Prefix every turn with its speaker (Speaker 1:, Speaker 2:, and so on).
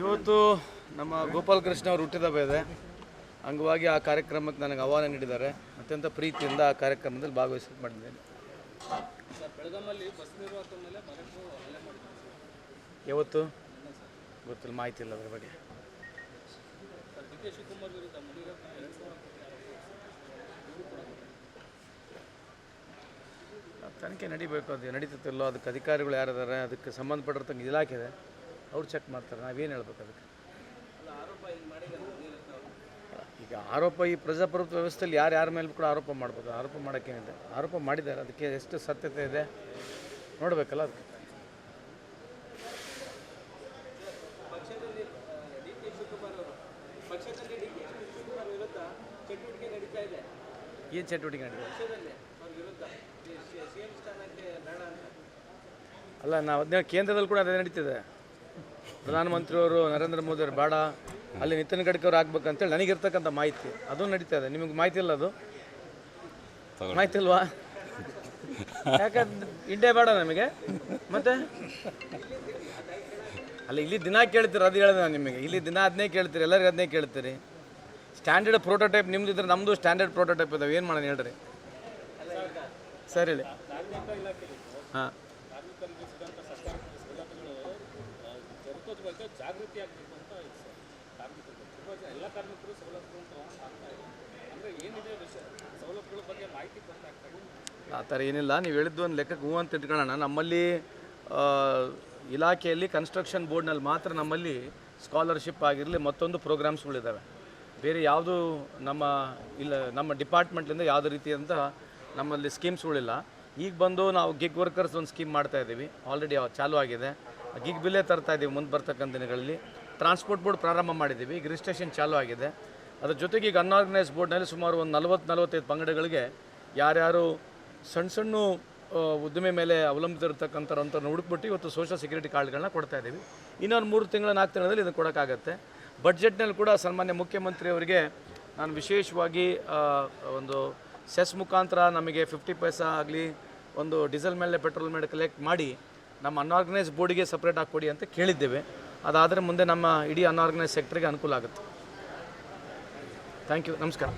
Speaker 1: ಇವತ್ತು ನಮ್ಮ ಗೋಪಾಲಕೃಷ್ಣ ಅವರು ಹುಟ್ಟಿದ ಇದೆ ಅಂಗವಾಗಿ ಆ ಕಾರ್ಯಕ್ರಮಕ್ಕೆ ನನಗೆ ಆಹ್ವಾನ ನೀಡಿದ್ದಾರೆ. ಅತ್ಯಂತ ಪ್ರೀತಿಯಿಂದ ಆ ಕಾರ್ಯಕ್ರಮದಲ್ಲಿ ಭಾಗವಹಿಸಿ ಮಾಡಿದ್ದೇನೆ. ಯಾವತ್ತು? ಗೊತ್ತಿಲ್ಲ, ಮಾಹಿತಿ ಇಲ್ಲ ಅದ್ರ ಬಗ್ಗೆ. ತನಿಖೆ ನಡಿಬೇಕು, ಅದು ನಡೀತಿಲ್ಲೋ ಅದಕ್ಕೆ ಅಧಿಕಾರಿಗಳು ಯಾರಿದ್ದಾರೆ, ಅದಕ್ಕೆ ಸಂಬಂಧಪಟ್ಟಿರ್ತಂಗೆ ಇಲಾಖೆ ಇದೆ. ಅವ್ರು ಚೆಕ್ ಮಾಡ್ತಾರೆ ನಾವೇನು ಹೇಳ್ಬೇಕು ಅದಕ್ಕೆ? ಈಗ ಆರೋಪ ಈ ಪ್ರಜಾಪ್ರಭುತ್ವ ವ್ಯವಸ್ಥೆಯಲ್ಲಿ ಯಾರು ಯಾರ ಮೇಲೆ ಕೂಡ ಆರೋಪ ಮಾಡ್ಬೋದು. ಆರೋಪ ಮಾಡೋಕ್ಕೇನಿದೆ ಆರೋಪ ಮಾಡಿದ್ದಾರೆ ಅದಕ್ಕೆ ಎಷ್ಟು ಸತ್ಯತೆ ಇದೆ? ನೋಡಬೇಕಲ್ಲ ಅದಕ್ಕೆ. ಏನು ಚಟುವಟಿಕೆ ನಡೀತದೆ ಅಲ್ಲ ನಾವು ಅದನ್ನ ಕೇಂದ್ರದಲ್ಲಿ ಕೂಡ ಅದೇ ನಡೀತಿದೆ. ಪ್ರಧಾನಮಂತ್ರಿಯವರು ನರೇಂದ್ರ ಮೋದಿ ಅವರು ಬೇಡ. ಅಲ್ಲಿ ನಿತಿನ್ ಗಡ್ಕರಿ ಅವ್ರು ಆಗ್ಬೇಕಂತೇಳಿ ನನಗಿರ್ತಕ್ಕಂಥ ಮಾಹಿತಿ. ಅದು ನಡೀತಾ ಇದೆ. ನಿಮಗೆ ಮಾಹಿತಿ ಇಲ್ಲ ಅದು? ಮಾಹಿತಿ ಇಲ್ವಾ? ಯಾಕಂದ್ರೆ ಇಂಡಿಯಾ ಬೇಡ ನಮಗೆ. ಮತ್ತೆ? ಅಲ್ಲ ಇಲ್ಲಿ ದಿನ ಕೇಳ್ತೀರಿ ಅದು ಹೇಳಿದೆ ನಾನು ನಿಮಗೆ. ಇಲ್ಲಿ ದಿನ ಅದನ್ನೇ ಕೇಳ್ತೀರಿ ಎಲ್ಲರಿಗೂ ಅದನ್ನೇ ಕೇಳ್ತೀರಿ. ಸ್ಟ್ಯಾಂಡರ್ಡ್ ಪ್ರೋಟೋಟೈಪ್ ನಿಮ್ದು ಇದ್ರೆ ನಮ್ಮದು ಸ್ಟ್ಯಾಂಡರ್ಡ್ ಪ್ರೋಟೋಟೈಪ್ ಇದಾವೆ. ಏನು ಮಾಡೋಣ ಹೇಳ್ರಿ? ಸರಿ ಹೇಳಿ. ಹಾಂ. ಆ ಥರ ಏನಿಲ್ಲ. ನೀವು ಹೇಳಿದ್ದು ಒಂದು ಲೆಕ್ಕಕ್ಕೆ ಹೂ ಅಂತ ಇಟ್ಕೊಳ್ಳೋಣ. ನಮ್ಮಲ್ಲಿ ಇಲಾಖೆಯಲ್ಲಿ ಕನ್ಸ್ಟ್ರಕ್ಷನ್ ಬೋರ್ಡ್ನಲ್ಲಿ ಮಾತ್ರ ನಮ್ಮಲ್ಲಿ ಸ್ಕಾಲರ್ಶಿಪ್ ಆಗಿರಲಿ ಮತ್ತೊಂದು ಪ್ರೋಗ್ರಾಮ್ಸ್ಗಳಿದ್ದಾವೆ ಬೇರೆ ಯಾವುದು ನಮ್ಮ, ಇಲ್ಲ, ನಮ್ಮ ಡಿಪಾರ್ಟ್ಮೆಂಟ್ಲಿಂದ ಯಾವುದೇ ರೀತಿಯಂಥ ನಮ್ಮಲ್ಲಿ ಸ್ಕೀಮ್ಸ್ಗಳಿಲ್ಲ ಈಗ ಬಂದು ನಾವು ಗಿಗ್ ವರ್ಕರ್ಸ್ ಒಂದು ಸ್ಕೀಮ್ ಮಾಡ್ತಾ ಇದ್ದೀವಿ. ಆಲ್ರೆಡಿ ಚಾಲೂ ಆಗಿದೆ. ಗಿಗ್ ಬಿಲ್ಲೇ ತರ್ತಾ ಇದ್ದೀವಿ ಮುಂದೆ ಬರ್ತಕ್ಕಂಥ ದಿನಗಳಲ್ಲಿ. ಟ್ರಾನ್ಸ್ಪೋರ್ಟ್ ಬೋರ್ಡ್ ಪ್ರಾರಂಭ ಮಾಡಿದ್ದೀವಿ ಈಗ ರಿಜಿಸ್ಟ್ರೇಷನ್ ಚಾಲೂ ಆಗಿದೆ. ಅದ್ರ ಜೊತೆಗೆ ಈಗ ಅನ್ಆರ್ಗನೈಸ್ ಬೋರ್ಡ್ನಲ್ಲಿ ಸುಮಾರು ಒಂದು ನಲ್ವತ್ತು, ನಲವತ್ತೈದು ಪಂಗಡಗಳಿಗೆ ಯಾರ್ಯಾರು ಸಣ್ಣ ಸಣ್ಣ ಉದ್ದಿಮೆ ಮೇಲೆ ಅವಲಂಬಿಸಿರ್ತಕ್ಕಂಥವ್ರಂಥವ್ರನ್ನ ಹುಡುಕ್ಬಿಟ್ಟು ಇವತ್ತು ಸೋಷಿಯಲ್ ಸೆಕ್ಯೂರಿಟಿ ಕಾರ್ಡ್ಗಳನ್ನ ಕೊಡ್ತಾ ಇದ್ದೀವಿ ಇನ್ನೊಂದು ಮೂರು ತಿಂಗಳ, ನಾಲ್ಕು ತಿಂಗಳಲ್ಲಿ ಇದನ್ನು ಕೊಡೋಕ್ಕಾಗತ್ತೆ. ಬಡ್ಜೆಟ್ನಲ್ಲಿ ಕೂಡ ಸನ್ಮಾನ್ಯ ಮುಖ್ಯಮಂತ್ರಿಯವರಿಗೆ ನಾನು ವಿಶೇಷವಾಗಿ ಒಂದು ಸೆಸ್ ಮುಖಾಂತರ ನಮಗೆ ಫಿಫ್ಟಿ ಪೈಸಾ ಆಗಲಿ, ಒಂದು ಡೀಸೆಲ್ ಮೇಲೆ ಪೆಟ್ರೋಲ್ ಮೇಲೆ ಕಲೆಕ್ಟ್ ಮಾಡಿ ನಮ್ಮ ಅನ್ಆರ್ಗನೈಸ್ ಬೋರ್ಡಿಗೆ ಸಪ್ರೇಟ್ ಕೊಡಿ ಅಂತ ಕೇಳಿದ್ದೇವೆ. ಅದಾದರೆ ಮುಂದೆ ನಮ್ಮ ಇಡೀ ಅನ್ಆರ್ಗನೈಸ್ ಸೆಕ್ಟರ್ಗೆ ಅನುಕೂಲ ಆಗುತ್ತೆ. ಥ್ಯಾಂಕ್ ಯು ನಮಸ್ಕಾರ.